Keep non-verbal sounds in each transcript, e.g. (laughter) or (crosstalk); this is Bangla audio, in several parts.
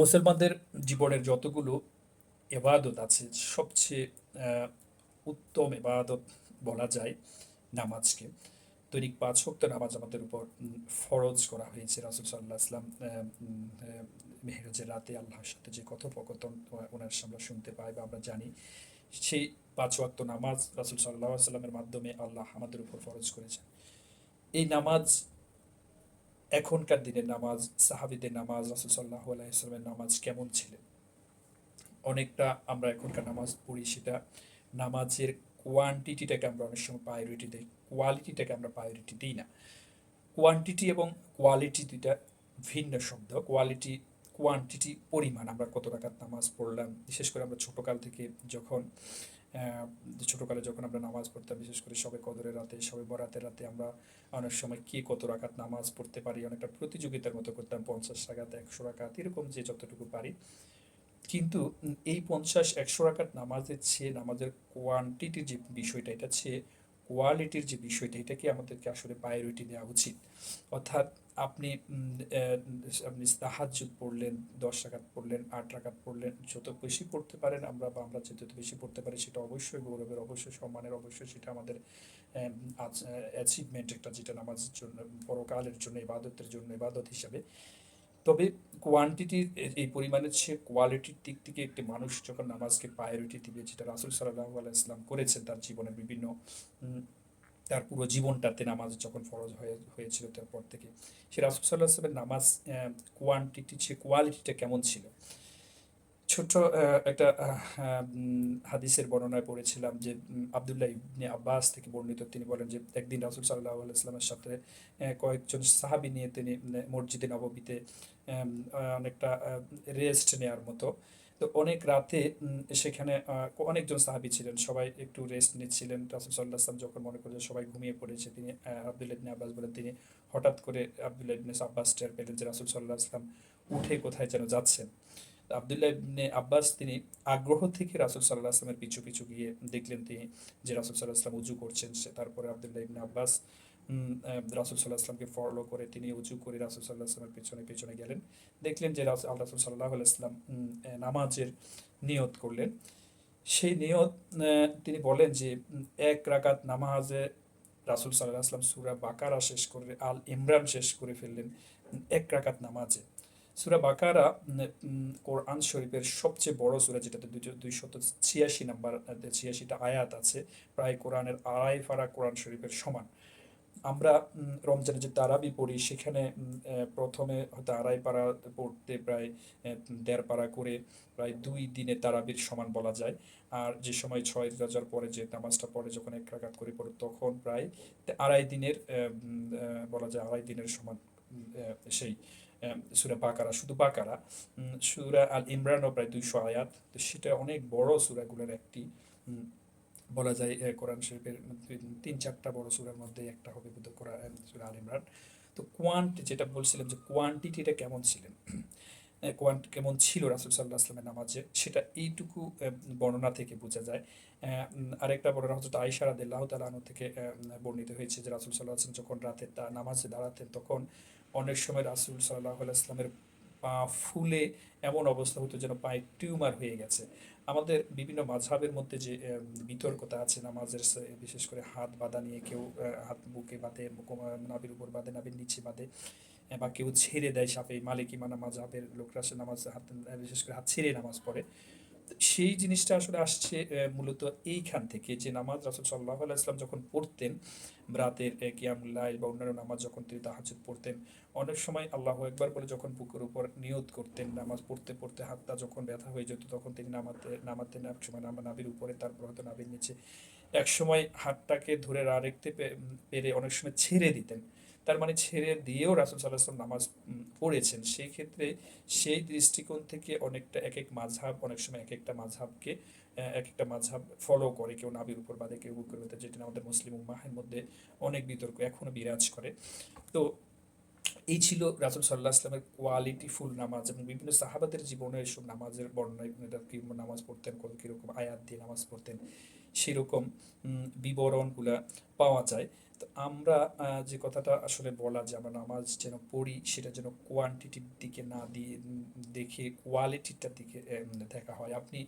মুসলমানদের জীবনের যতগুলো এবাদত আছে, সবচেয়ে উত্তম এবাদত বলা যায় নামাজকে। দৈনিক পাঁচ ভক্ত নামাজ আমাদের উপর ফরজ করা হয়েছে। রাসুল সাল্লাহ আসলাম মেহরাজের রাতে আল্লাহর সাথে যে কথোপকথন ওনার আমরা শুনতে পাই বা আমরা জানি, সেই পাঁচ ওয়াক্ত নামাজ রাসুল সাল্লাহ সাল্লামের মাধ্যমে আল্লাহ আমাদের উপর ফরজ করেছেন। এই নামাজ এখনকার দিনের নামাজ, সাহাবিদের নামাজ, রাসুল সাল্লাহ নামাজ কেমন ছিলেন অনেকটা আমরা এখনকার নামাজ পড়ি সেটা নামাজের কোয়ান্টিটিটাকে আমরা অনেক সময় প্রায়োরিটি দিই। কোয়ালিটিটাকে আমরা প্রায়োরিটি দিই না। কোয়ান্টিটি এবং কোয়ালিটি দুইটা ভিন্ন শব্দ। কোয়ালিটি কোয়ান্টিটি পরিমাণ আমরা কত টাকার নামাজ পড়লাম। বিশেষ করে আমরা ছোটোকাল থেকে যখন ছোটোকালে যখন আমরা নামাজ পড়তাম, বিশেষ করে সবে কদরের রাতে, সবে বরাতের রাতে আমরা অনেক সময় কে কত রাকাত নামাজ পড়তে পারি, অনেকটা প্রতিযোগিতার মতো করতাম, পঞ্চাশ রাকাত, একশো রাকাত, এরকম যে যতটুকু পারি। কিন্তু এই পঞ্চাশ, একশো রাকাত নামাজের চেয়ে, নামাজের কোয়ান্টিটির যে বিষয়টা, এটা চেয়ে কোয়ালিটির যে বিষয়টা, এটাকে আমাদেরকে আসলে প্রায়োরিটি দেওয়া উচিত। অর্থাৎ আপনি আপনি তাহাজ্জুদ পড়লেন, দশ রাকাত পড়লেন, আট রাকাত পড়লেন, যত বেশি পড়তে পারেন আমরা বা আমরা যত বেশি পড়তে পারি সেটা অবশ্যই গৌরবের, অবশ্যই সম্মানের, অবশ্যই সেটা আমাদের অ্যাচিভমেন্ট একটা যেটা নামাজের জন্য, পরকালের জন্য, ইবাদতের জন্য, ইবাদত হিসাবে। তবে কোয়ান্টিটির এই পরিমাণের চেয়ে কোয়ালিটির দিক থেকে একটি মানুষ যখন নামাজকে প্রায়োরিটি দিবে, যেটা রাসুল সাল্লাহ আলাইসলাম করেছেন তার জীবনের বিভিন্ন তার পুরো জীবনটাতে নামাজ যখন ফরজ হয়ে হয়েছিল তারপর থেকে। সে রাসুল সাল্লাহ আসলামের নামাজ কোয়ান্টিটি চেয়ে কোয়ালিটিটা কেমন ছিল? আহ, একটা হাদিসের বর্ণনায় পড়েছিলাম যে আবদুল্লাহ ইবনে আব্বাস থেকে বর্ণিত তিনি বলেন যে একদিন রাসুল সাল্লাহ আলাইসলামের সাথে কয়েকজন সাহাবি নিয়ে তিনি মসজিদে নববীতে অনেকটা রেস্ট নেওয়ার মতো তো অনেক রাতে সেখানে অনেকজন সাহাবি ছিলেন। সবাই একটু রেস্ট নিচ্ছিলেন। রাসুল সাল্লাহ যখন মনে করলেন সবাই ঘুমিয়ে পড়েছে তিনি আহ, আবদুল্লাহ ইবনে আব্বাস বলেন তিনি হঠাৎ করে আবদুল্লাহ ইবনে আব্বাস টের পেলেন যে রাসুল সাল্লাহ আসলাম উঠে কোথায় যেন যাচ্ছেন। আবদুল্লাহ ইবনে আব্বাস তিনি আগ্রহ থেকে রাসুল সাল্লাহ আসলামের পিছু পিছু গিয়ে দেখলেন তিনি যে রাসুল সাল্লাহ আসলাম উজু করছেন। সে তারপরে আবদুল্লাহ ইবনে আব্বাস রাসুল সাল্লাহ আসলামকে ফলো করে তিনি উজু করে রাসুল সাল্লাহ আসলামের পেছনে পেছনে গেলেন। দেখলেন যে রাসুল, আল্লাহ রাসুল সাল্লাহ আসলাম নামাজের নিয়ত করলেন। সেই নিয়ত তিনি বলেন যে এক রাকাত নামাজে রাসুল সাল্লাহ আসলাম সুরা বাকারা শেষ করে, আল ইমরান শেষ করে ফেললেন এক রাকাত নামাজে। সুরা বাকারা কোরআন শরীফের সবচেয়ে বড় সুরা, যেটাতে দুইশত ছিয়াশি নাম্বার ছিয়াশিটা আয়াত আছে, প্রায় কোরআনের আড়াই ফারা কোরআন শরীফের সমান। আমরা উম, রমজানে যে তারাবি পড়ি সেখানে প্রথমে হয়তো আড়াই পারা পড়তে প্রায় দেড় পারা করে প্রায় দুই দিনে তারাবির সমান বলা যায়। আর যে সময় ছয় রাজার পরে যে নামাজটা পড়ে যখন এক রাকাত করে পড়ে তখন প্রায় আড়াই দিনের বলা যায় আড়াই দিনের সমান সেই সুরা বাকারা। শুধু বাকারা সুরা আল ইমরানও প্রায় দুইশো আয়াত। তো সেটা অনেক বড় সুরাগুলোর একটি বলা যায় কোরআন শরীফের তিন- চারটা বড় সুরার মধ্যে একটা হবে বোধহয় কোরআন সুরা আল ইমরান। তো কোয়ান্টি যেটা বলছিলাম যে কোয়ান্টিটিটা কেমন ছিলেন? (clears throat) কোয়ান্ট কেমন ছিল রাসুল সাল্লাহ আসলামের নামাজে? সেটা এইটুকু বর্ণনা থেকে বোঝা যায়। আরেকটা বর্ণনা হচ্ছে আইসার আদিল্লাহ তালানো থেকে বর্ণিত হয়েছে যে রাসুল সাল্লাহ আসলাম যখন রাতে তা- নামাজে দাঁড়াতেন, তখন অনেক সময় রাসুল সাল্লাহ আসলামের পা ফুলে এমন অবস্থা হতো যেন পায়ে টিউমার হয়ে গেছে। আমাদের বিভিন্ন মাঝহাবের মধ্যে যে বিতর্কতা আছে নামাজের বিশেষ করে হাত বাঁধা নিয়ে কেউ হাত বুকে বাঁধে নাবির উপর বাঁধে নাবির নিচে বাঁধে বা কেউ ছেড়ে দেয় সাপে মালিকি মানা মাঝহাবের লোকরা সে নামাজ হাত, বিশেষ করে হাত ছেড়ে নামাজ পড়ে। সেই জিনিসটা আসলে আসছে মূলত এইখান থেকে যে নামাজ রাসুল সাল্লাহ আলাইসলাম যখন পড়তেন, রাতের কিয়ামুল্লাহ বা অন্যান্য নামাজ যখন তিনি তাহাজুদ পড়তেন, অনেক সময় আল্লাহ একবার বলে যখন বুকের উপর নিয়ত করতেন, নামাজ পড়তে পড়তে হাতটা যখন ব্যথা হয়ে যেত, তখন তিনি নামাতে নামাতেন এক সময় নামা নাবির উপরে, তারপর হয়তো নাবির নিচে, এক সময় হাতটাকে ধরে রাখতে পেরে অনেক সময় ছেড়ে দিতেন। তার মানে ছেড়ে দিয়েও রাসুল সাল্লাহ নামাজ পড়েছেন। সেই ক্ষেত্রে সেই দৃষ্টিকোণ থেকে অনেকটা এক এক মাঝহাব, অনেক সময় এক একটা মাঝহাবকে এক একটা মাঝহাব ফলো করে। কেউ নাবির উপর বাদে, কেউ মধ্যে যেটা আমাদের মুসলিম উম্মাহের মধ্যে অনেক বিতর্ক এখনও বিরাজ করে। তো এই ছিল রাসুল সাল্লাহ আসলামের কোয়ালিটি ফুল নামাজ এবং বিভিন্ন সাহাবাদের জীবনে এসব নামাজের বর্ণনায় এরা কি নামাজ পড়তেন, কত, কীরকম আয়াত দিয়ে নামাজ পড়তেন, সেরকম বিবরণগুলা পাওয়া যায়। আমরা যে কথাটা আসলে বলা যে আমরা নামাজ যেন পড়ি, সেটা যেন কোয়ান্টিটির দিকে না দিয়ে দেখে কোয়ালিটিটার দিকে দেখা হয়। আপনি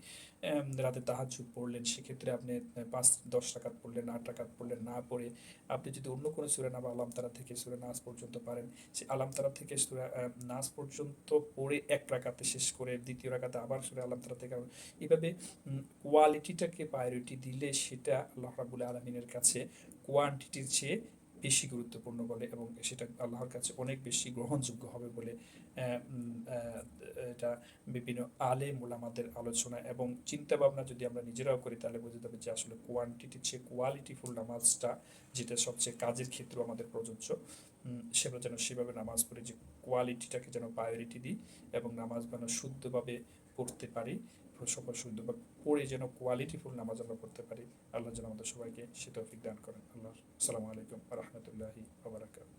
রাতে তাহাজ্জুদ পড়লেন, সেক্ষেত্রে আপনি পাঁচ, দশ টাকাত পড়লেন, আট টাকাত পড়লেন, না পড়ে আপনি যদি অন্য কোনো সুরে না বা আলাম তারা থেকে সুরে নাচ পর্যন্ত পারেন, সে আলাম তারা থেকে সুরে নাচ পর্যন্ত পড়ে এক রাকাতে শেষ করে দ্বিতীয় রাকাতে আবার সুরে আলাম তারা থেকে এভাবে কোয়ালিটিটাকে প্রায়োরিটি দিলে সেটা আল্লাহ রাবুল আলমিনের কাছে কোয়ান্টিটির চেয়ে বেশি গুরুত্বপূর্ণ বলে এবং সেটা আল্লাহর কাছে অনেক বেশি গ্রহণযোগ্য হবে বলে এটা বিভিন্ন আলে মোলামাদের আলোচনা এবং চিন্তা ভাবনা যদি আমরা নিজেরাও করি, তাহলে বুঝতে হবে যে আসলে কোয়ান্টিটির চেয়ে কোয়ালিটিফুল নামাজটা যেটা সবচেয়ে কাজের ক্ষেত্রে আমাদের প্রযোজ্য। সেটা যেন সেভাবে নামাজ পড়ে যে কোয়ালিটিটাকে যেন প্রায়োরিটি দিই এবং নামাজ যেন শুদ্ধভাবে পড়তে পারি সবাই শুদ্ধভাবে পড়ে যেন কোয়ালিটিফুল নামাজ আমরা পড়তে পারি। আল্লাহ যেন আমাদের সবাইকে সে তৌফিক দান করেন। আল্লাহ আসসালামু আলাইকুম রহমতুল্লাহি